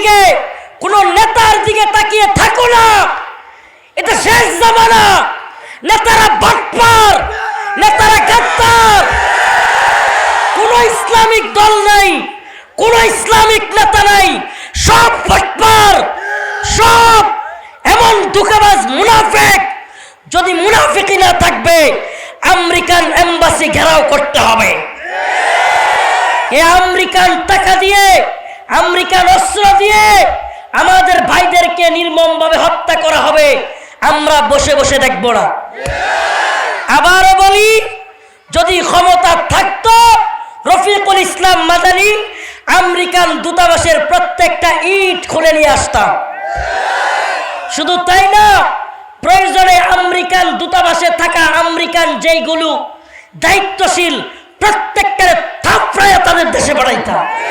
দিকে কোন নেতার দিকে তাকিয়ে থাকো না। এটা শেষ জামানা। নেতারা বাটপার, নেতারা গাদ্দার। কোন ইসলামিক দল নাই, কোন ইসলামিক নেতা নাই। সব বাটপার, সব এমন দুকাবাজ মুনাফেক। যদি মুনাফিকি না থাকবে, আমেরিকান এম্বাসি ঘেরাও করতে হবে। এ আমেরিকান টাকা দিয়ে হত্যা করা হবে, আমরা বসে বসে দেখব না। আবারও বলি, যদি ক্ষমতা থাকতো, রফিকুল ইসলাম মাদানি আমেরিকান দূতাবাসের প্রত্যেকটা ইট খুলে নিয়ে আসতাম। শুধু তাই না, প্রয়োজনে আমেরিকান দূতাবাসে থাকা আমেরিকান যেইগুলো দায়িত্বশীল প্রত্যেকটা থাপড়ায় তাদের দেশে পাঠাইতাম।